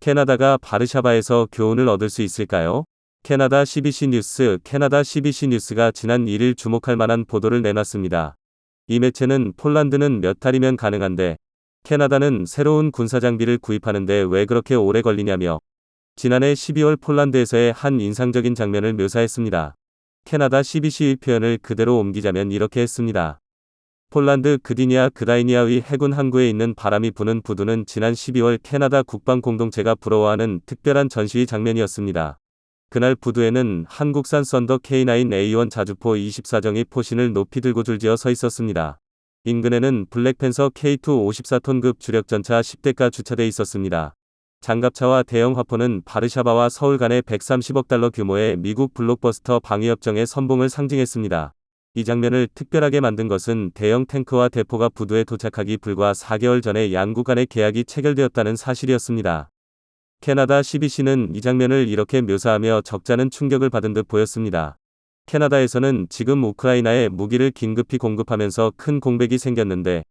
캐나다가 바르샤바에서 교훈을 얻을 수 있을까요? 캐나다 CBC 뉴스 캐나다 CBC 뉴스가 지난 1일 주목할 만한 보도를 내놨습니다. 이 매체는 폴란드는 몇 달이면 가능한데 캐나다는 새로운 군사 장비를 구입하는데 왜 그렇게 오래 걸리냐며 지난해 12월 폴란드에서의 한 인상적인 장면을 묘사했습니다. 캐나다 CBC의 표현을 그대로 옮기자면 이렇게 했습니다. 폴란드 그디니아 그다이니아의 해군 항구에 있는 바람이 부는 부두는 지난 12월 캐나다 국방 공동체가 부러워하는 특별한 전시의 장면이었습니다. 그날 부두에는 한국산 썬더 K9A1 자주포 24정이 포신을 높이 들고 줄지어 서 있었습니다. 인근에는 블랙팬서 K2 54톤급 주력전차 10대가 주차돼 있었습니다. 장갑차와 대형 화포는 바르샤바와 서울 간의 130억 달러 규모의 미국 블록버스터 방위협정의 선봉을 상징했습니다. 이 장면을 특별하게 만든 것은 대형 탱크와 대포가 부두에 도착하기 불과 4개월 전에 양국 간의 계약이 체결되었다는 사실이었습니다. 캐나다 CBC는 이 장면을 이렇게 묘사하며 적잖은 충격을 받은 듯 보였습니다. 캐나다에서는 지금 우크라이나에 무기를 긴급히 공급하면서 큰 공백이 생겼는데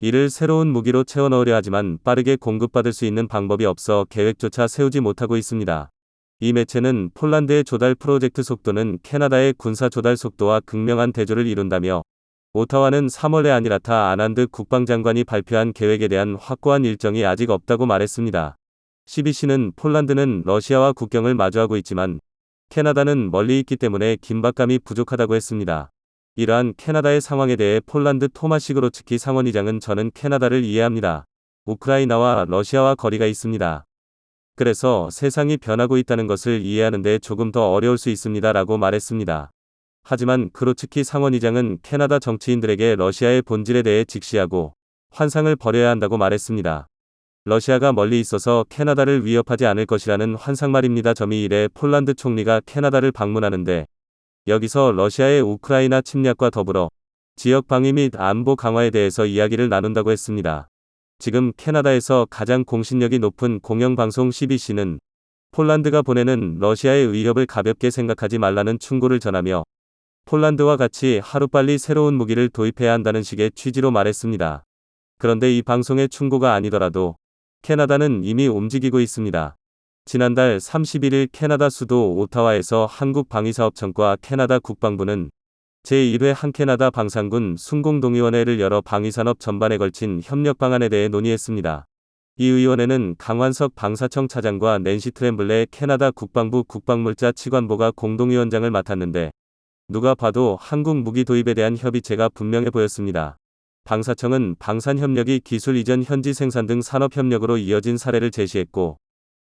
이를 새로운 무기로 채워 넣으려 하지만 빠르게 공급받을 수 있는 방법이 없어 계획조차 세우지 못하고 있습니다. 이 매체는 폴란드의 조달 프로젝트 속도는 캐나다의 군사 조달 속도와 극명한 대조를 이룬다며 오타와는 3월에 아니라타 아난드 국방장관이 발표한 계획에 대한 확고한 일정이 아직 없다고 말했습니다. CBC는 폴란드는 러시아와 국경을 마주하고 있지만 캐나다는 멀리 있기 때문에 긴박감이 부족하다고 했습니다. 이러한 캐나다의 상황에 대해 폴란드 토마시그로츠키 상원의장은 저는 캐나다를 이해합니다. 우크라이나와 러시아와 거리가 있습니다. 그래서 세상이 변하고 있다는 것을 이해하는데 조금 더 어려울 수 있습니다. 라고 말했습니다. 하지만 크로츠키 상원의장은 캐나다 정치인들에게 러시아의 본질에 대해 직시하고 환상을 버려야 한다고 말했습니다. 러시아가 멀리 있어서 캐나다를 위협하지 않을 것이라는 환상 말입니다. 점이 이래 폴란드 총리가 캐나다를 방문하는데 여기서 러시아의 우크라이나 침략과 더불어 지역 방위 및 안보 강화에 대해서 이야기를 나눈다고 했습니다. 지금 캐나다에서 가장 공신력이 높은 공영방송 CBC는 폴란드가 보내는 러시아의 위협을 가볍게 생각하지 말라는 충고를 전하며 폴란드와 같이 하루빨리 새로운 무기를 도입해야 한다는 식의 취지로 말했습니다. 그런데 이 방송의 충고가 아니더라도 캐나다는 이미 움직이고 있습니다. 지난달 31일 캐나다 수도 오타와에서 한국방위사업청과 캐나다 국방부는 제1회 한캐나다 방산군 순공동의원회를 열어 방위산업 전반에 걸친 협력 방안에 대해 논의했습니다. 이 의원회는 강환석 방사청 차장과 낸시 트램블레 캐나다 국방부 국방물자 치관보가 공동위원장을 맡았는데 누가 봐도 한국 무기 도입에 대한 협의체가 분명해 보였습니다. 방사청은 방산협력이 기술 이전 현지 생산 등 산업협력으로 이어진 사례를 제시했고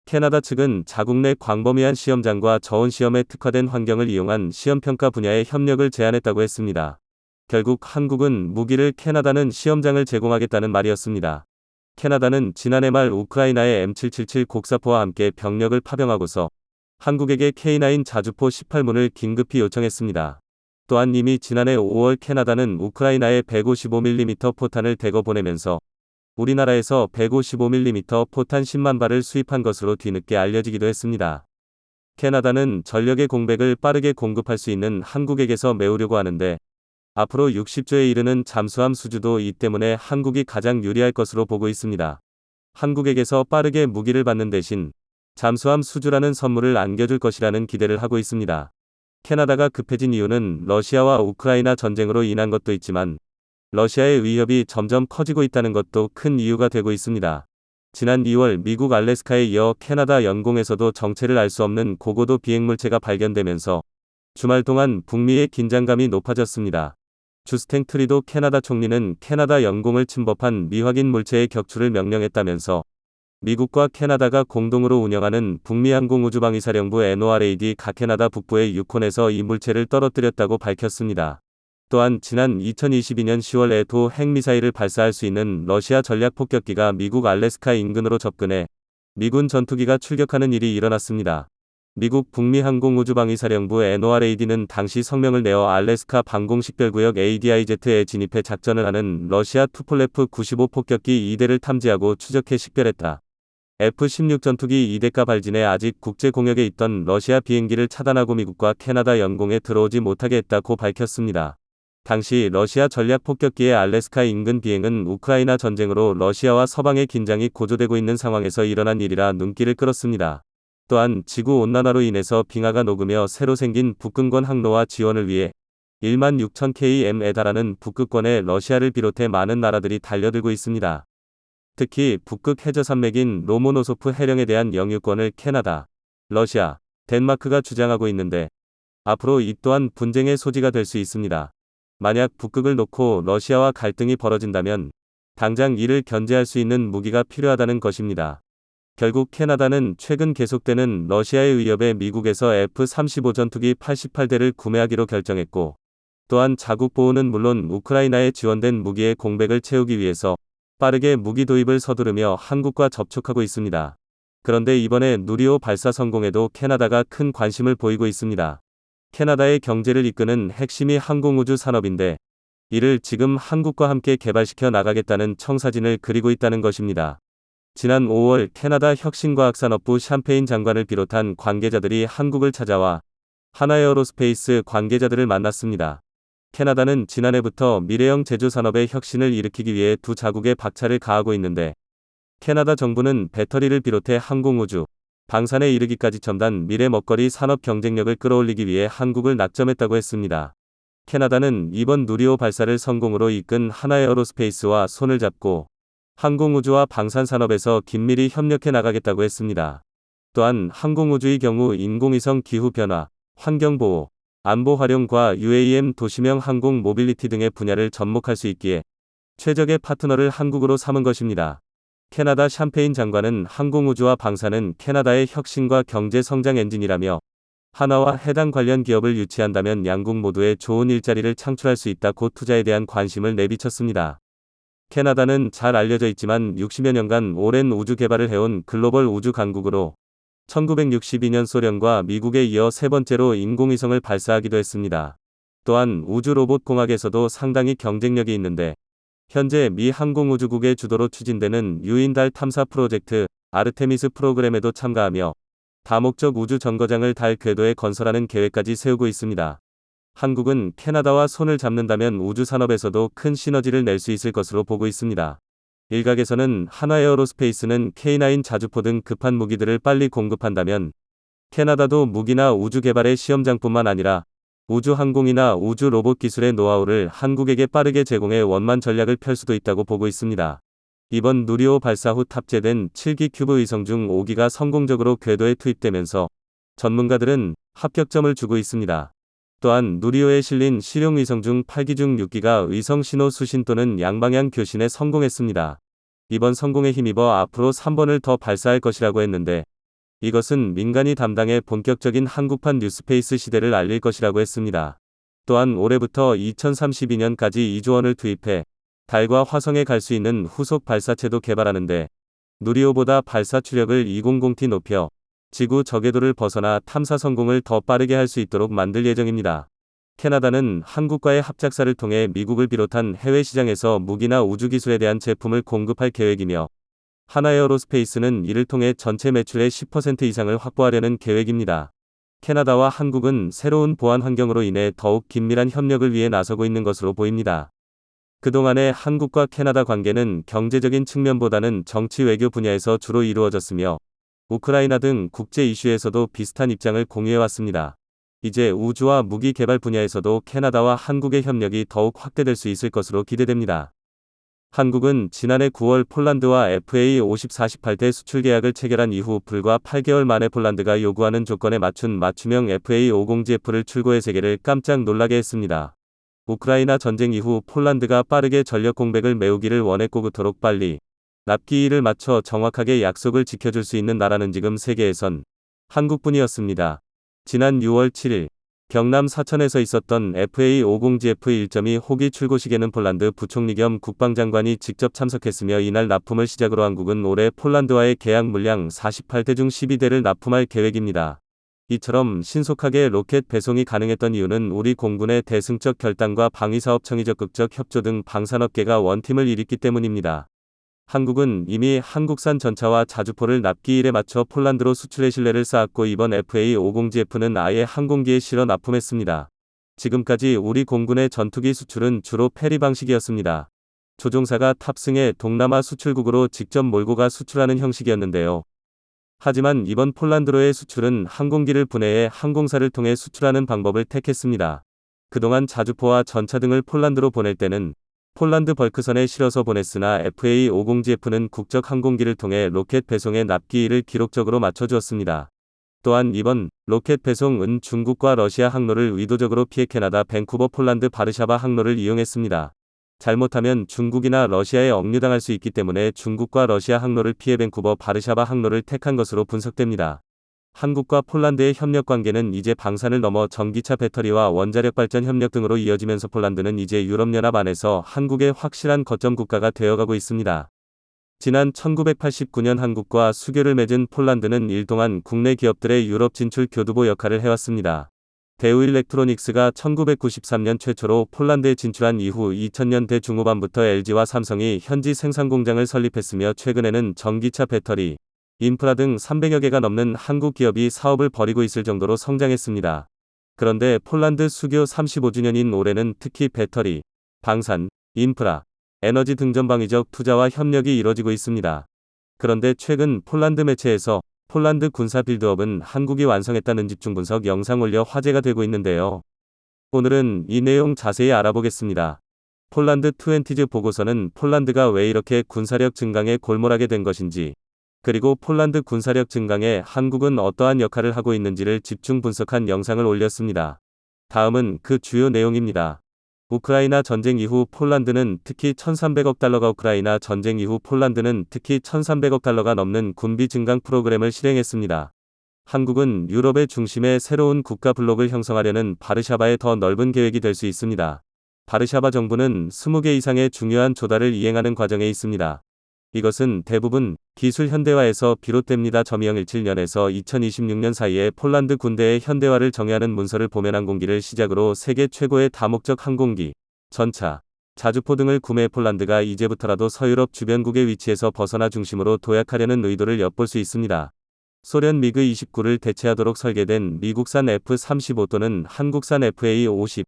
캐나다 측은 자국 내 광범위한 시험장과 저온 시험에 특화된 환경을 이용한 시험평가 분야의 협력을 제안했다고 했습니다. 결국 한국은 무기를 캐나다는 시험장을 제공하겠다는 말이었습니다. 캐나다는 지난해 말 우크라이나의 M777 곡사포와 함께 병력을 파병하고서 한국에게 K9 자주포 18문을 긴급히 요청했습니다. 또한 이미 지난해 5월 캐나다는 우크라이나에 155mm 포탄을 대거 보내면서 우리나라에서 155mm 포탄 10만 발을 수입한 것으로 뒤늦게 알려지기도 했습니다. 캐나다는 전력의 공백을 빠르게 공급할 수 있는 한국에게서 메우려고 하는데 앞으로 60조에 이르는 잠수함 수주도 이 때문에 한국이 가장 유리할 것으로 보고 있습니다. 한국에게서 빠르게 무기를 받는 대신 잠수함 수주라는 선물을 안겨줄 것이라는 기대를 하고 있습니다. 캐나다가 급해진 이유는 러시아와 우크라이나 전쟁으로 인한 것도 있지만 러시아의 위협이 점점 커지고 있다는 것도 큰 이유가 되고 있습니다. 지난 2월 미국 알래스카에 이어 캐나다 연공에서도 정체를 알 수 없는 고고도 비행물체가 발견되면서 주말 동안 북미의 긴장감이 높아졌습니다. 주스탱 트리도 캐나다 총리는 캐나다 연공을 침범한 미확인 물체의 격추를 명령했다면서 미국과 캐나다가 공동으로 운영하는 북미 항공우주방위사령부 NORAD 가 캐나다 북부의 유콘에서 이 물체를 떨어뜨렸다고 밝혔습니다. 또한 지난 2022년 10월에 도 핵미사일을 발사할 수 있는 러시아 전략 폭격기가 미국 알래스카 인근으로 접근해 미군 전투기가 출격하는 일이 일어났습니다. 미국 북미항공우주방위사령부 NORAD는 당시 성명을 내어 알래스카 방공식별구역 ADIZ에 진입해 작전을 하는 러시아 투폴레프 95 폭격기 2대를 탐지하고 추적해 식별했다. F-16 전투기 2대가 발진해 아직 국제 공역에 있던 러시아 비행기를 차단하고 미국과 캐나다 연공에 들어오지 못하게 했다고 밝혔습니다. 당시 러시아 전략 폭격기의 알래스카 인근 비행은 우크라이나 전쟁으로 러시아와 서방의 긴장이 고조되고 있는 상황에서 일어난 일이라 눈길을 끌었습니다. 또한 지구 온난화로 인해서 빙하가 녹으며 새로 생긴 북극권 항로와 지원을 위해 1만 6천 km에 달하는 북극권에 러시아를 비롯해 많은 나라들이 달려들고 있습니다. 특히 북극 해저 산맥인 로모노소프 해령에 대한 영유권을 캐나다, 러시아, 덴마크가 주장하고 있는데 앞으로 이 또한 분쟁의 소지가 될 수 있습니다. 만약 북극을 놓고 러시아와 갈등이 벌어진다면 당장 이를 견제할 수 있는 무기가 필요하다는 것입니다. 결국 캐나다는 최근 계속되는 러시아의 위협에 미국에서 F-35 전투기 88대를 구매하기로 결정했고 또한 자국 보호는 물론 우크라이나에 지원된 무기의 공백을 채우기 위해서 빠르게 무기 도입을 서두르며 한국과 접촉하고 있습니다. 그런데 이번에 누리호 발사 성공에도 캐나다가 큰 관심을 보이고 있습니다. 캐나다의 경제를 이끄는 핵심이 항공우주 산업인데 이를 지금 한국과 함께 개발시켜 나가겠다는 청사진을 그리고 있다는 것입니다. 지난 5월 캐나다 혁신과학산업부 샴페인 장관을 비롯한 관계자들이 한국을 찾아와 하나에어로스페이스 관계자들을 만났습니다. 캐나다는 지난해부터 미래형 제조 산업의 혁신을 일으키기 위해 두 자국의 박차를 가하고 있는데 캐나다 정부는 배터리를 비롯해 항공우주, 방산에 이르기까지 첨단 미래 먹거리 산업 경쟁력을 끌어올리기 위해 한국을 낙점했다고 했습니다. 캐나다는 이번 누리호 발사를 성공으로 이끈 하나 에어로스페이스와 손을 잡고 항공우주와 방산 산업에서 긴밀히 협력해 나가겠다고 했습니다. 또한 항공우주의 경우 인공위성 기후변화, 환경보호, 안보 활용과 UAM 도시명 항공 모빌리티 등의 분야를 접목할 수 있기에 최적의 파트너를 한국으로 삼은 것입니다. 캐나다 샴페인 장관은 항공우주와 방사는 캐나다의 혁신과 경제 성장 엔진이라며 하나와 해당 관련 기업을 유치한다면 양국 모두에 좋은 일자리를 창출할 수 있다 고 투자에 대한 관심을 내비쳤습니다. 캐나다는 잘 알려져 있지만 60여 년간 오랜 우주 개발을 해온 글로벌 우주 강국으로 1962년 소련과 미국에 이어 세 번째로 인공위성을 발사하기도 했습니다. 또한 우주 로봇 공학에서도 상당히 경쟁력이 있는데 현재 미 항공우주국의 주도로 추진되는 유인달 탐사 프로젝트 아르테미스 프로그램에도 참가하며 다목적 우주 정거장을 달 궤도에 건설하는 계획까지 세우고 있습니다. 한국은 캐나다와 손을 잡는다면 우주 산업에서도 큰 시너지를 낼 수 있을 것으로 보고 있습니다. 일각에서는 하나에어로스페이스는 K9 자주포 등 급한 무기들을 빨리 공급한다면 캐나다도 무기나 우주 개발의 시험장뿐만 아니라 우주 항공이나 우주 로봇 기술의 노하우를 한국에게 빠르게 제공해 원만 전략을 펼 수도 있다고 보고 있습니다. 이번 누리호 발사 후 탑재된 7기 큐브 의성 중 5기가 성공적으로 궤도에 투입되면서 전문가들은 합격점을 주고 있습니다. 또한 누리호에 실린 실용 위성 중 8기 중 6기가 의성 신호 수신 또는 양방향 교신에 성공했습니다. 이번 성공에 힘입어 앞으로 3번을 더 발사할 것이라고 했는데 이것은 민간이 담당해 본격적인 한국판 뉴스페이스 시대를 알릴 것이라고 했습니다. 또한 올해부터 2032년까지 2조 원을 투입해 달과 화성에 갈 수 있는 후속 발사체도 개발하는데 누리호보다 발사 추력을 200T 높여 지구 저궤도를 벗어나 탐사 성공을 더 빠르게 할 수 있도록 만들 예정입니다. 캐나다는 한국과의 합작사를 통해 미국을 비롯한 해외 시장에서 무기나 우주 기술에 대한 제품을 공급할 계획이며 하나에어로스페이스는 이를 통해 전체 매출의 10% 이상을 확보하려는 계획입니다. 캐나다와 한국은 새로운 보안 환경으로 인해 더욱 긴밀한 협력을 위해 나서고 있는 것으로 보입니다. 그동안의 한국과 캐나다 관계는 경제적인 측면보다는 정치 외교 분야에서 주로 이루어졌으며 우크라이나 등 국제 이슈에서도 비슷한 입장을 공유해왔습니다. 이제 우주와 무기 개발 분야에서도 캐나다와 한국의 협력이 더욱 확대될 수 있을 것으로 기대됩니다. 한국은 지난해 9월 폴란드와 FA 50-48대 수출 계약을 체결한 이후 불과 8개월 만에 폴란드가 요구하는 조건에 맞춘 맞춤형 FA 50GF를 출고해 세계를 깜짝 놀라게 했습니다. 우크라이나 전쟁 이후 폴란드가 빠르게 전력 공백을 메우기를 원했고 그토록 빨리 납기일을 맞춰 정확하게 약속을 지켜줄 수 있는 나라는 지금 세계에선 한국뿐이었습니다. 지난 6월 7일 경남 사천에서 있었던 FA50GF 1.2 호기 출고식에는 폴란드 부총리 겸 국방장관이 직접 참석했으며 이날 납품을 시작으로 한국은 올해 폴란드와의 계약 물량 48대 중 12대를 납품할 계획입니다. 이처럼 신속하게 로켓 배송이 가능했던 이유는 우리 공군의 대승적 결단과 방위사업 청이 적극적 협조 등 방산업계가 원팀을 일으켰기 때문입니다. 한국은 이미 한국산 전차와 자주포를 납기일에 맞춰 폴란드로 수출의 신뢰를 쌓았고 이번 FA50GF는 아예 항공기에 실어 납품했습니다. 지금까지 우리 공군의 전투기 수출은 주로 페리 방식이었습니다. 조종사가 탑승해 동남아 수출국으로 직접 몰고 가 수출하는 형식이었는데요. 하지만 이번 폴란드로의 수출은 항공기를 분해해 항공사를 통해 수출하는 방법을 택했습니다. 그동안 자주포와 전차 등을 폴란드로 보낼 때는 폴란드 벌크선에 실어서 보냈으나 FA-50GF는 국적 항공기를 통해 로켓 배송의 납기일을 기록적으로 맞춰주었습니다. 또한 이번 로켓 배송은 중국과 러시아 항로를 의도적으로 피해 캐나다 밴쿠버 폴란드 바르샤바 항로를 이용했습니다. 잘못하면 중국이나 러시아에 억류당할 수 있기 때문에 중국과 러시아 항로를 피해 밴쿠버 바르샤바 항로를 택한 것으로 분석됩니다. 한국과 폴란드의 협력 관계는 이제 방산을 넘어 전기차 배터리와 원자력 발전 협력 등으로 이어지면서 폴란드는 이제 유럽연합 안에서 한국의 확실한 거점 국가가 되어가고 있습니다. 지난 1989년 한국과 수교를 맺은 폴란드는 일동안 국내 기업들의 유럽 진출 교두보 역할을 해왔습니다. 대우 일렉트로닉스가 1993년 최초로 폴란드에 진출한 이후 2000년대 중후반부터 LG와 삼성이 현지 생산 공장을 설립했으며 최근에는 전기차 배터리, 인프라 등 300여 개가 넘는 한국 기업이 사업을 벌이고 있을 정도로 성장했습니다. 그런데 폴란드 수교 35주년인 올해는 특히 배터리, 방산, 인프라, 에너지 등 전방위적 투자와 협력이 이뤄지고 있습니다. 그런데 최근 폴란드 매체에서 폴란드 군사 빌드업은 한국이 완성했다는 집중 분석 영상 올려 화제가 되고 있는데요. 오늘은 이 내용 자세히 알아보겠습니다. 폴란드 트웬티즈 보고서는 폴란드가 왜 이렇게 군사력 증강에 골몰하게 된 것인지, 그리고 폴란드 군사력 증강에 한국은 어떠한 역할을 하고 있는지를 집중 분석한 영상을 올렸습니다. 다음은 그 주요 내용입니다. 우크라이나 전쟁 이후 폴란드는 특히 1,300억 달러가 우크라이나 전쟁 이후 폴란드는 특히 1,300억 달러가 넘는 군비 증강 프로그램을 실행했습니다. 한국은 유럽의 중심에 새로운 국가 블록을 형성하려는 바르샤바의 더 넓은 계획이 될 수 있습니다. 바르샤바 정부는 20개 이상의 중요한 조달을 이행하는 과정에 있습니다. 이것은 대부분 기술 현대화에서 비롯됩니다. 점이형 17년에서 2026년 사이에 폴란드 군대의 현대화를 정의하는 문서를 보면 항공기를 시작으로 세계 최고의 다목적 항공기, 전차, 자주포 등을 구매 폴란드가 이제부터라도 서유럽 주변국의 위치에서 벗어나 중심으로 도약하려는 의도를 엿볼 수 있습니다. 소련 미그 29를 대체하도록 설계된 미국산 F-35 또는 한국산 FA-50.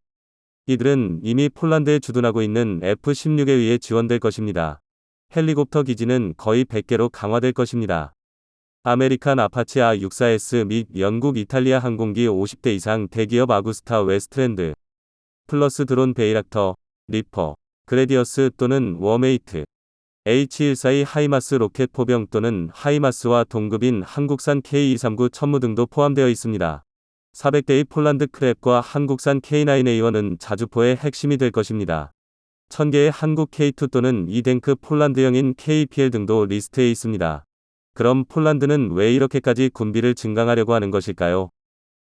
이들은 이미 폴란드에 주둔하고 있는 F-16에 의해 지원될 것입니다. 헬리콥터 기지는 거의 100개로 강화될 것입니다. 아메리칸 아파치 A64S 및 영국 이탈리아 항공기 50대 이상 대기업 아구스타 웨스트랜드 플러스 드론 베이락터, 리퍼, 그레디어스 또는 워메이트 H142 하이마스 로켓 포병 또는 하이마스와 동급인 한국산 K239 천무 등도 포함되어 있습니다. 400대의 폴란드 크랩과 한국산 K9A1은 자주포의 핵심이 될 것입니다. 1000개의 한국 K2 또는 이덴크 폴란드형인 KPL 등도 리스트에 있습니다. 그럼 폴란드는 왜 이렇게까지 군비를 증강하려고 하는 것일까요?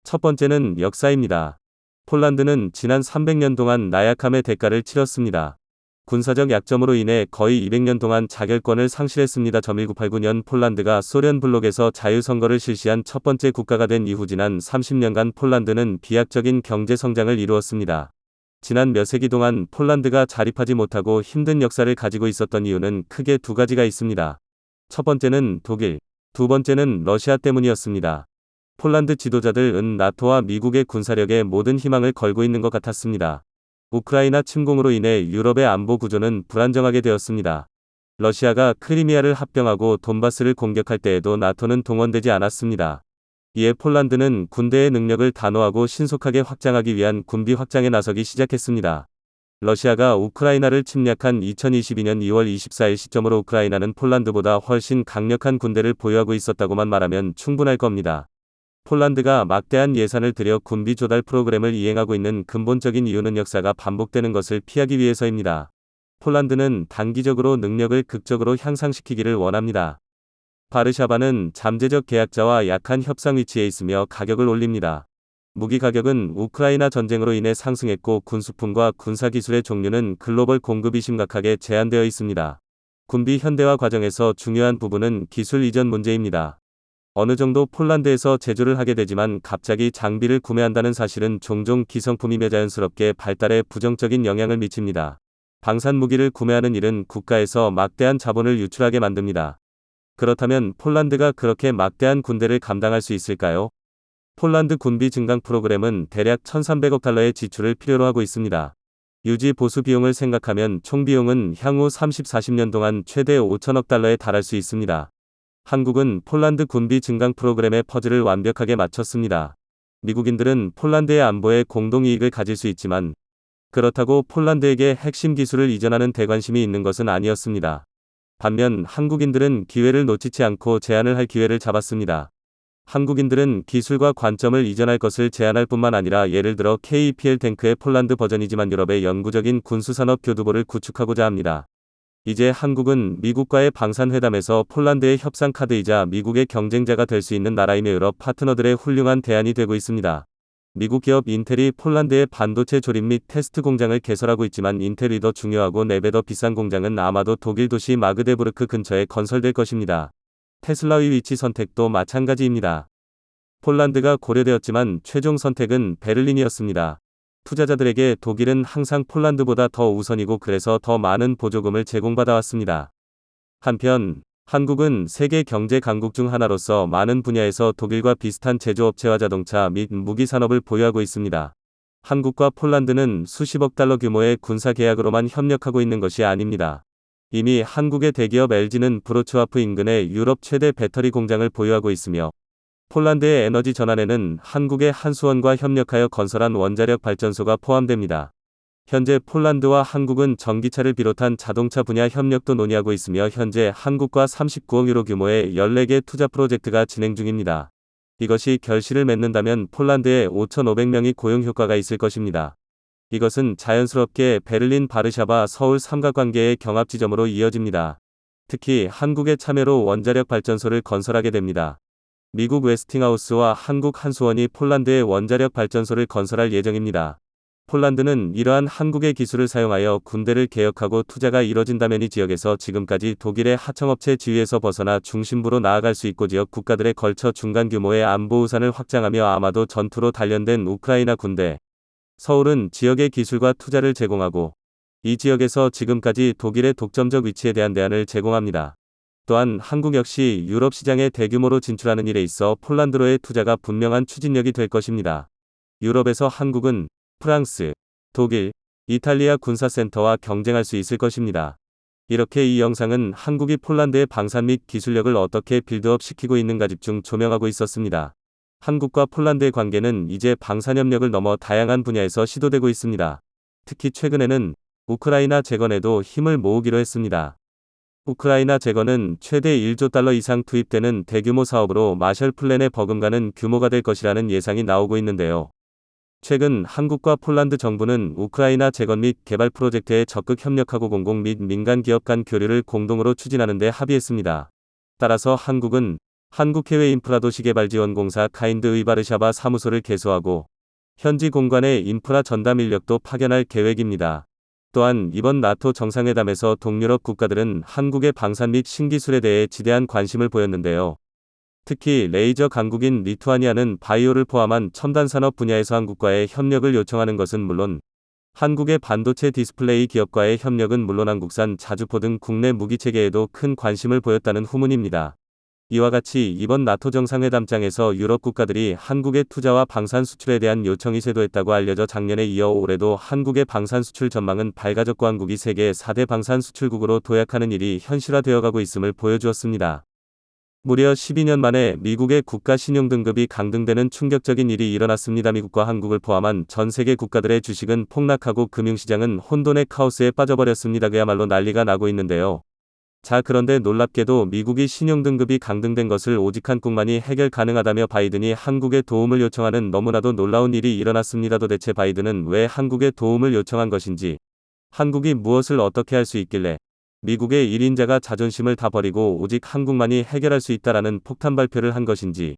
첫 번째는 역사입니다. 폴란드는 지난 300년 동안 나약함의 대가를 치렀습니다. 군사적 약점으로 인해 거의 200년 동안 자결권을 상실했습니다. 1989년 폴란드가 소련 블록에서 자유선거를 실시한 첫 번째 국가가 된 이후 지난 30년간 폴란드는 비약적인 경제 성장을 이루었습니다. 지난 몇 세기 동안 폴란드가 자립하지 못하고 힘든 역사를 가지고 있었던 이유는 크게 두 가지가 있습니다. 첫 번째는 독일, 두 번째는 러시아 때문이었습니다. 폴란드 지도자들은 나토와 미국의 군사력에 모든 희망을 걸고 있는 것 같았습니다. 우크라이나 침공으로 인해 유럽의 안보 구조는 불안정하게 되었습니다. 러시아가 크리미아를 합병하고 돈바스를 공격할 때에도 나토는 동원되지 않았습니다. 이에 폴란드는 군대의 능력을 단호하고 신속하게 확장하기 위한 군비 확장에 나서기 시작했습니다. 러시아가 우크라이나를 침략한 2022년 2월 24일 시점으로 우크라이나는 폴란드보다 훨씬 강력한 군대를 보유하고 있었다고만 말하면 충분할 겁니다. 폴란드가 막대한 예산을 들여 군비 조달 프로그램을 이행하고 있는 근본적인 이유는 역사가 반복되는 것을 피하기 위해서입니다. 폴란드는 단기적으로 능력을 극적으로 향상시키기를 원합니다. 바르샤바는 잠재적 계약자와 약한 협상 위치에 있으며 가격을 올립니다. 무기 가격은 우크라이나 전쟁으로 인해 상승했고 군수품과 군사기술의 종류는 글로벌 공급이 심각하게 제한되어 있습니다. 군비 현대화 과정에서 중요한 부분은 기술 이전 문제입니다. 어느 정도 폴란드에서 제조를 하게 되지만 갑자기 장비를 구매한다는 사실은 종종 기성품이며 자연스럽게 발달에 부정적인 영향을 미칩니다. 방산 무기를 구매하는 일은 국가에서 막대한 자본을 유출하게 만듭니다. 그렇다면 폴란드가 그렇게 막대한 군대를 감당할 수 있을까요? 폴란드 군비 증강 프로그램은 대략 1,300억 달러의 지출을 필요로 하고 있습니다. 유지 보수 비용을 생각하면 총 비용은 향후 30, 40년 동안 최대 5천억 달러에 달할 수 있습니다. 한국은 폴란드 군비 증강 프로그램의 퍼즐을 완벽하게 맞췄습니다. 미국인들은 폴란드의 안보에 공동 이익을 가질 수 있지만 그렇다고 폴란드에게 핵심 기술을 이전하는 대관심이 있는 것은 아니었습니다. 반면 한국인들은 기회를 놓치지 않고 제안을 할 기회를 잡았습니다. 한국인들은 기술과 관점을 이전할 것을 제안할 뿐만 아니라 예를 들어 KPL 탱크의 폴란드 버전이지만 유럽의 영구적인 군수산업 교두보를 구축하고자 합니다. 이제 한국은 미국과의 방산회담에서 폴란드의 협상 카드이자 미국의 경쟁자가 될 수 있는 나라이며 유럽 파트너들의 훌륭한 대안이 되고 있습니다. 미국 기업 인텔이 폴란드의 반도체 조립 및 테스트 공장을 개설하고 있지만 인텔이 더 중요하고 4배 더 비싼 공장은 아마도 독일 도시 마그데부르크 근처에 건설될 것입니다. 테슬라의 위치 선택도 마찬가지입니다. 폴란드가 고려되었지만 최종 선택은 베를린이었습니다. 투자자들에게 독일은 항상 폴란드보다 더 우선이고 그래서 더 많은 보조금을 제공받아 왔습니다. 한편 한국은 세계 경제 강국 중 하나로서 많은 분야에서 독일과 비슷한 제조업체와 자동차 및 무기 산업을 보유하고 있습니다. 한국과 폴란드는 수십억 달러 규모의 군사 계약으로만 협력하고 있는 것이 아닙니다. 이미 한국의 대기업 LG는 브로츠와프 인근에 유럽 최대 배터리 공장을 보유하고 있으며 폴란드의 에너지 전환에는 한국의 한수원과 협력하여 건설한 원자력 발전소가 포함됩니다. 현재 폴란드와 한국은 전기차를 비롯한 자동차 분야 협력도 논의하고 있으며 현재 한국과 39억 유로 규모의 14개 투자 프로젝트가 진행 중입니다. 이것이 결실을 맺는다면 폴란드에 5,500명이 고용 효과가 있을 것입니다. 이것은 자연스럽게 베를린 바르샤바 서울 삼각관계의 경합 지점으로 이어집니다. 특히 한국의 참여로 원자력 발전소를 건설하게 됩니다. 미국 웨스팅하우스와 한국 한수원이 폴란드의 원자력 발전소를 건설할 예정입니다. 폴란드는 이러한 한국의 기술을 사용하여 군대를 개혁하고 투자가 이뤄진다면 이 지역에서 지금까지 독일의 하청업체 지위에서 벗어나 중심부로 나아갈 수 있고 지역 국가들에 걸쳐 중간 규모의 안보 우산을 확장하며 아마도 전투로 단련된 우크라이나 군대. 서울은 지역의 기술과 투자를 제공하고 이 지역에서 지금까지 독일의 독점적 위치에 대한 대안을 제공합니다. 또한 한국 역시 유럽 시장에 대규모로 진출하는 일에 있어 폴란드로의 투자가 분명한 추진력이 될 것입니다. 유럽에서 한국은 프랑스, 독일, 이탈리아 군사센터와 경쟁할 수 있을 것입니다. 이렇게 이 영상은 한국이 폴란드의 방산 및 기술력을 어떻게 빌드업 시키고 있는가 집중 조명하고 있었습니다. 한국과 폴란드의 관계는 이제 방산협력을 넘어 다양한 분야에서 시도되고 있습니다. 특히 최근에는 우크라이나 재건에도 힘을 모으기로 했습니다. 우크라이나 재건은 최대 1조 달러 이상 투입되는 대규모 사업으로 마셜 플랜에 버금가는 규모가 될 것이라는 예상이 나오고 있는데요. 최근 한국과 폴란드 정부는 우크라이나 재건 및 개발 프로젝트에 적극 협력하고 공공 및 민간 기업 간 교류를 공동으로 추진하는 데 합의했습니다. 따라서 한국은 한국해외인프라도시개발지원공사 카인드 의 바르샤바 사무소를 개소하고 현지 공간에 인프라 전담 인력도 파견할 계획입니다. 또한 이번 나토 정상회담에서 동유럽 국가들은 한국의 방산 및 신기술에 대해 지대한 관심을 보였는데요. 특히 레이저 강국인 리투아니아는 바이오를 포함한 첨단 산업 분야에서 한국과의 협력을 요청하는 것은 물론 한국의 반도체 디스플레이 기업과의 협력은 물론 한국산 자주포 등 국내 무기 체계에도 큰 관심을 보였다는 후문입니다. 이와 같이 이번 나토 정상회담장에서 유럽 국가들이 한국의 투자와 방산 수출에 대한 요청이 쇄도했다고 알려져 작년에 이어 올해도 한국의 방산 수출 전망은 밝아졌고 한국이 세계 4대 방산 수출국으로 도약하는 일이 현실화되어 가고 있음을 보여주었습니다. 무려 12년 만에 미국의 국가 신용 등급이 강등되는 충격적인 일이 일어났습니다. 미국과 한국을 포함한 전 세계 국가들의 주식은 폭락하고 금융시장은 혼돈의 카오스에 빠져버렸습니다. 그야말로 난리가 나고 있는데요. 자, 그런데 놀랍게도 미국이 신용 등급이 강등된 것을 오직 한국만이 해결 가능하다며 바이든이 한국의 도움을 요청하는 너무나도 놀라운 일이 일어났습니다. 도대체 바이든은 왜 한국의 도움을 요청한 것인지, 한국이 무엇을 어떻게 할 수 있길래 미국의 1인자가 자존심을 다 버리고 오직 한국만이 해결할 수 있다라는 폭탄 발표를 한 것인지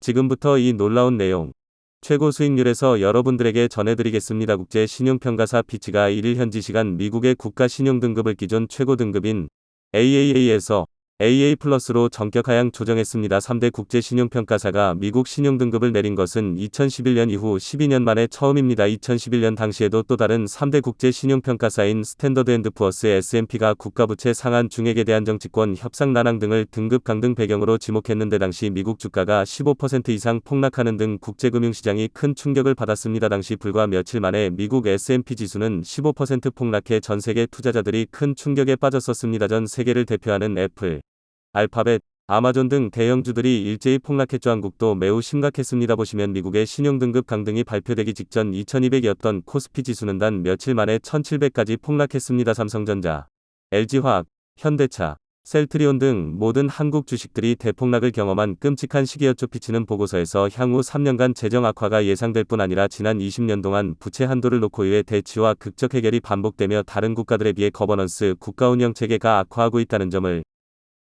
지금부터 이 놀라운 내용 최고 수익률에서 여러분들에게 전해드리겠습니다. 국제 신용평가사 피치가 1일 현지 시간 미국의 국가 신용 등급을 기존 최고 등급인 AAA에서 AA 플러스로 전격 하향 조정했습니다. 3대 국제 신용평가사가 미국 신용등급을 내린 것은 2011년 이후 12년 만에 처음입니다. 2011년 당시에도 또 다른 3대 국제 신용평가사인 스탠더드 앤드 푸어스 S&P가 국가부채 상한 중액에 대한 정치권 협상 난항 등을 등급 강등 배경으로 지목했는데 당시 미국 주가가 15% 이상 폭락하는 등 국제금융시장이 큰 충격을 받았습니다. 당시 불과 며칠 만에 미국 S&P 지수는 15% 폭락해 전 세계 투자자들이 큰 충격에 빠졌었습니다. 전 세계를 대표하는 애플, 알파벳, 아마존 등 대형주들이 일제히 폭락했죠. 한국도 매우 심각했습니다. 보시면 미국의 신용등급 강등이 발표되기 직전 2200이었던 코스피 지수는 단 며칠 만에 1700까지 폭락했습니다. 삼성전자, LG화학, 현대차, 셀트리온 등 모든 한국 주식들이 대폭락을 경험한 끔찍한 시기였죠. 피치는 보고서에서 향후 3년간 재정 악화가 예상될 뿐 아니라 지난 20년 동안 부채 한도를 놓고 의회 대치와 극적 해결이 반복되며 다른 국가들에 비해 거버넌스 국가 운영 체계가 악화하고 있다는 점을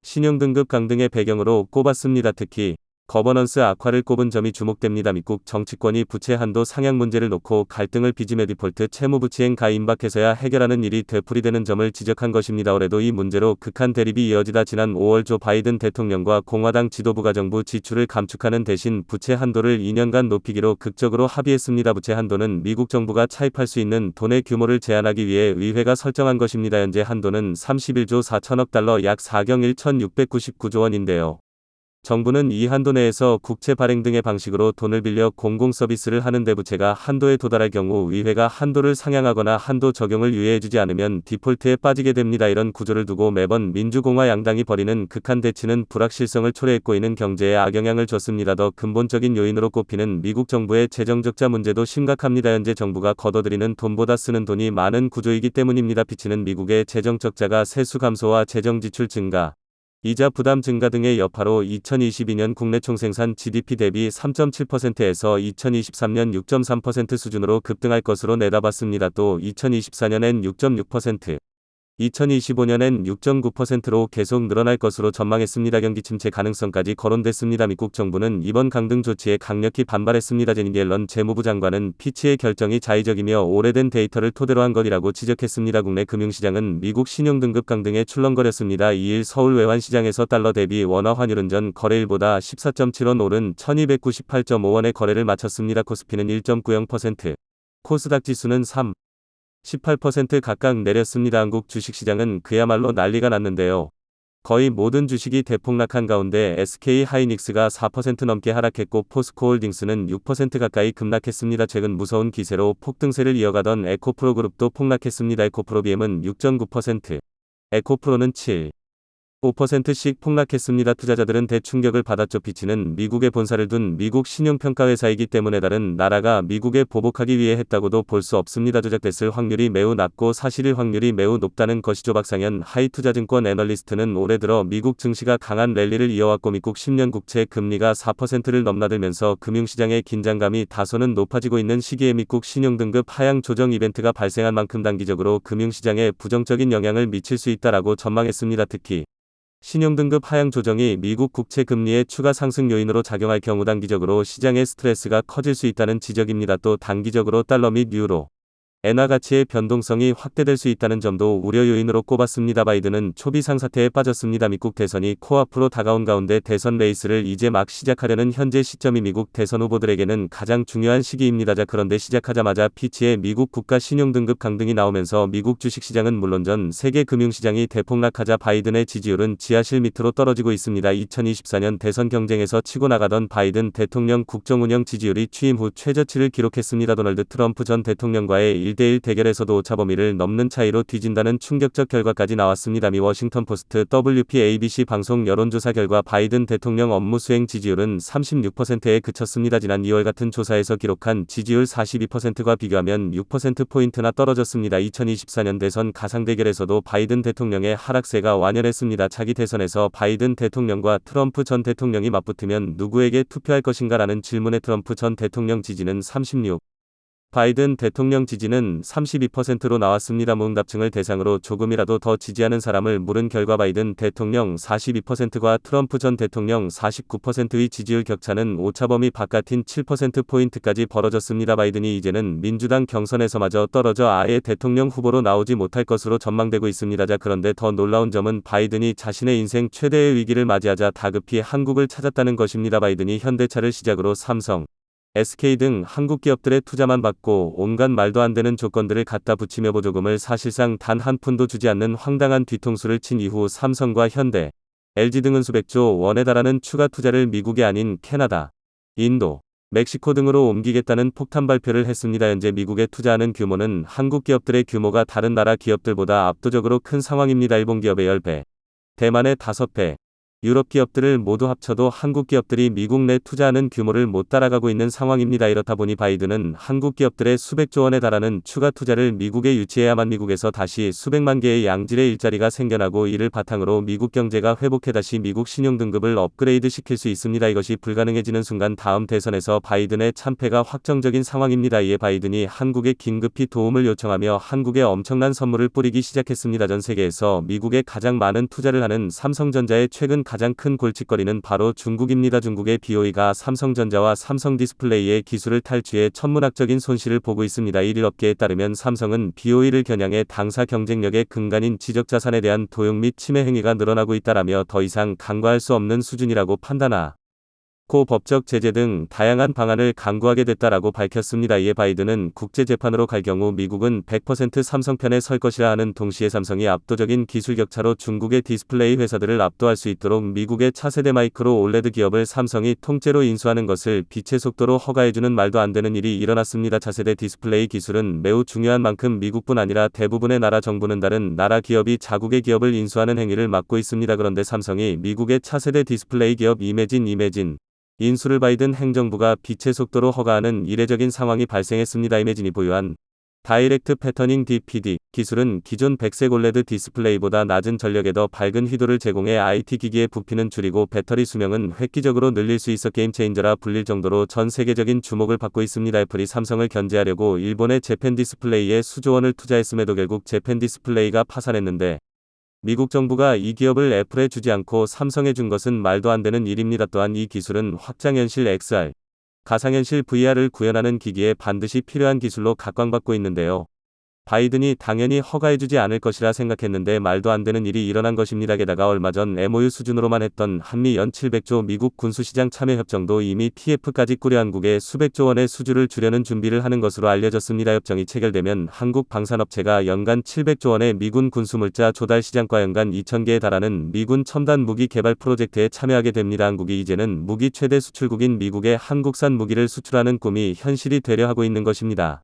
신용등급 강등의 배경으로 꼽았습니다. 특히 거버넌스 악화를 꼽은 점이 주목됩니다. 미국 정치권이 부채 한도 상향 문제를 놓고 갈등을 빚음에 디폴트 채무 부채행 가 임박해서야 해결하는 일이 되풀이되는 점을 지적한 것입니다. 올해도 이 문제로 극한 대립이 이어지다 지난 5월 조 바이든 대통령과 공화당 지도부가 정부 지출을 감축하는 대신 부채 한도를 2년간 높이기로 극적으로 합의했습니다. 부채 한도는 미국 정부가 차입할 수 있는 돈의 규모를 제한하기 위해 의회가 설정한 것입니다. 현재 한도는 31조 4천억 달러 약 4경 1,699조 원인데요. 정부는 이 한도 내에서 국채 발행 등의 방식으로 돈을 빌려 공공 서비스를 하는데 부채가 한도에 도달할 경우 의회가 한도를 상향하거나 한도 적용을 유예해주지 않으면 디폴트에 빠지게 됩니다. 이런 구조를 두고 매번 민주공화 양당이 벌이는 극한 대치는 불확실성을 초래했고 이는 경제에 악영향을 줬습니다. 더 근본적인 요인으로 꼽히는 미국 정부의 재정적자 문제도 심각합니다. 현재 정부가 걷어들이는 돈보다 쓰는 돈이 많은 구조이기 때문입니다. 피치는 미국의 재정적자가 세수 감소와 재정 지출 증가, 이자 부담 증가 등의 여파로 2022년 국내 총생산 GDP 대비 3.7%에서 2023년 6.3% 수준으로 급등할 것으로 내다봤습니다. 또 2024년엔 6.6%, 2025년엔 6.9%로 계속 늘어날 것으로 전망했습니다. 경기 침체 가능성까지 거론됐습니다. 미국 정부는 이번 강등 조치에 강력히 반발했습니다. 제니 옐런 재무부 장관은 피치의 결정이 자의적이며 오래된 데이터를 토대로 한 것이라고 지적했습니다. 국내 금융시장은 미국 신용등급 강등에 출렁거렸습니다. 2일 서울 외환시장에서 달러 대비 원화 환율은 전 거래일보다 14.7원 오른 1298.5원의 거래를 마쳤습니다. 코스피는 1.90%, 코스닥 지수는 3. 18% 각각 내렸습니다. 한국 주식시장은 그야말로 난리가 났는데요. 거의 모든 주식이 대폭락한 가운데 SK 하이닉스가 4% 넘게 하락했고 포스코홀딩스는 6% 가까이 급락했습니다. 최근 무서운 기세로 폭등세를 이어가던 에코프로 그룹도 폭락했습니다. 에코프로 BM은 6.9%, 에코프로는 7. 5%씩 폭락했습니다. 투자자들은 대충격을 받았죠. 피치는 미국에 본사를 둔 미국 신용평가회사이기 때문에 다른 나라가 미국에 보복하기 위해 했다고도 볼 수 없습니다. 조작됐을 확률이 매우 낮고 사실일 확률이 매우 높다는 것이죠. 박상현 하이투자증권 애널리스트는 올해 들어 미국 증시가 강한 랠리를 이어왔고 미국 10년 국채 금리가 4%를 넘나들면서 금융시장의 긴장감이 다소는 높아지고 있는 시기에 미국 신용등급 하향 조정 이벤트가 발생한 만큼 단기적으로 금융시장에 부정적인 영향을 미칠 수 있다라고 전망했습니다. 특히 신용등급 하향 조정이 미국 국채 금리의 추가 상승 요인으로 작용할 경우 단기적으로 시장의 스트레스가 커질 수 있다는 지적입니다. 또 단기적으로 달러 및 유로, 엔화 가치의 변동성이 확대될 수 있다는 점도 우려 요인으로 꼽았습니다. 바이든은 초비 상 사태에 빠졌습니다. 미국 대선이 코앞으로 다가온 가운데 대선 레이스를 이제 막 시작하려는 현재 시점이 미국 대선 후보들에게는 가장 중요한 시기입니다. 자 그런데 시작하자마자 피치의 미국 국가 신용 등급 강등이 나오면서 미국 주식 시장은 물론 전 세계 금융 시장이 대폭락하자 바이든의 지지율은 지하실 밑으로 떨어지고 있습니다. 2024년 대선 경쟁에서 치고 나가던 바이든 대통령 국정 운영 지지율이 취임 후 최저치를 기록했습니다. 도널드 트럼프 전 대통령과의 1대1 대결에서도 오차 범위를 넘는 차이로 뒤진다는 충격적 결과까지 나왔습니다. 미 워싱턴 포스트 WPABC 방송 여론조사 결과 바이든 대통령 업무 수행 지지율은 36%에 그쳤습니다. 지난 2월 같은 조사에서 기록한 지지율 42%과 비교하면 6%포인트나 떨어졌습니다. 2024년 대선 가상 대결에서도 바이든 대통령의 하락세가 완연했습니다. 차기 대선에서 바이든 대통령과 트럼프 전 대통령이 맞붙으면 누구에게 투표할 것인가라는 질문에 트럼프 전 대통령 지지는 36. 바이든 대통령 지지는 32%로 나왔습니다. 무응답층을 대상으로 조금이라도 더 지지하는 사람을 물은 결과 바이든 대통령 42%과 트럼프 전 대통령 49%의 지지율 격차는 오차범위 바깥인 7%포인트까지 벌어졌습니다. 바이든이 이제는 민주당 경선에서마저 떨어져 아예 대통령 후보로 나오지 못할 것으로 전망되고 있습니다. 자, 그런데 더 놀라운 점은 바이든이 자신의 인생 최대의 위기를 맞이하자 다급히 한국을 찾았다는 것입니다. 바이든이 현대차를 시작으로 삼성, SK 등 한국 기업들의 투자만 받고 온갖 말도 안 되는 조건들을 갖다 붙이며 보조금을 사실상 단 한 푼도 주지 않는 황당한 뒤통수를 친 이후 삼성과 현대, LG 등은 수백조 원에 달하는 추가 투자를 미국이 아닌 캐나다, 인도, 멕시코 등으로 옮기겠다는 폭탄 발표를 했습니다. 현재 미국에 투자하는 규모는 한국 기업들의 규모가 다른 나라 기업들보다 압도적으로 큰 상황입니다. 일본 기업의 10배, 대만의 5배, 유럽 기업들을 모두 합쳐도 한국 기업들이 미국 내 투자하는 규모를 못 따라가고 있는 상황입니다. 이렇다 보니 바이든은 한국 기업들의 수백조 원에 달하는 추가 투자를 미국에 유치해야만 미국에서 다시 수백만 개의 양질의 일자리가 생겨나고 이를 바탕으로 미국 경제가 회복해 다시 미국 신용 등급을 업그레이드 시킬 수 있습니다. 이것이 불가능해지는 순간 다음 대선에서 바이든의 참패가 확정적인 상황입니다. 이에 바이든이 한국에 긴급히 도움을 요청하며 한국에 엄청난 선물을 뿌리기 시작했습니다. 전 세계에서 미국에 가장 많은 투자를 하는 삼성전자의 최근 가장 큰 골칫거리는 바로 중국입니다. 중국의 BOE가 삼성전자와 삼성 디스플레이의 기술을 탈취해 천문학적인 손실을 보고 있습니다. 일일 업계에 따르면 삼성은 BOE를 겨냥해 당사 경쟁력의 근간인 지적자산에 대한 도용 및 침해 행위가 늘어나고 있다라며 더 이상 간과할 수 없는 수준이라고 판단하. 고 법적 제재 등 다양한 방안을 강구하게 됐다라고 밝혔습니다. 이에 바이든은 국제재판으로 갈 경우 미국은 100% 삼성 편에 설 것이라 하는 동시에 삼성이 압도적인 기술 격차로 중국의 디스플레이 회사들을 압도할 수 있도록 미국의 차세대 마이크로 올레드 기업을 삼성이 통째로 인수하는 것을 빛의 속도로 허가해주는 말도 안 되는 일이 일어났습니다. 차세대 디스플레이 기술은 매우 중요한 만큼 미국뿐 아니라 대부분의 나라 정부는 다른 나라 기업이 자국의 기업을 인수하는 행위를 막고 있습니다. 그런데 삼성이 미국의 차세대 디스플레이 기업 이매진 이매진 인수를 바이든 행정부가 빛의 속도로 허가하는 이례적인 상황이 발생했습니다. 이매진이 보유한 다이렉트 패터닝 DPD 기술은 기존 백색 올레드 디스플레이보다 낮은 전력에 더 밝은 휘도를 제공해 IT 기기의 부피는 줄이고 배터리 수명은 획기적으로 늘릴 수 있어 게임 체인저라 불릴 정도로 전 세계적인 주목을 받고 있습니다. 애플이 삼성을 견제하려고 일본의 재팬 디스플레이에 수조 원을 투자했음에도 결국 재팬 디스플레이가 파산했는데 미국 정부가 이 기업을 애플에 주지 않고 삼성에 준 것은 말도 안 되는 일입니다. 또한 이 기술은 확장현실 XR, 가상현실 VR을 구현하는 기기에 반드시 필요한 기술로 각광받고 있는데요. 바이든이 당연히 허가해주지 않을 것이라 생각했는데 말도 안 되는 일이 일어난 것입니다. 게다가 얼마 전 MOU 수준으로만 했던 한미 연 700조 미국 군수시장 참여 협정도 이미 TF까지 꾸려 한국에 수백조 원의 수주를 주려는 준비를 하는 것으로 알려졌습니다. 협정이 체결되면 한국 방산업체가 연간 700조 원의 미군 군수물자 조달 시장과 연간 2,000개에 달하는 미군 첨단 무기 개발 프로젝트에 참여하게 됩니다. 한국이 이제는 무기 최대 수출국인 미국에 한국산 무기를 수출하는 꿈이 현실이 되려 하고 있는 것입니다.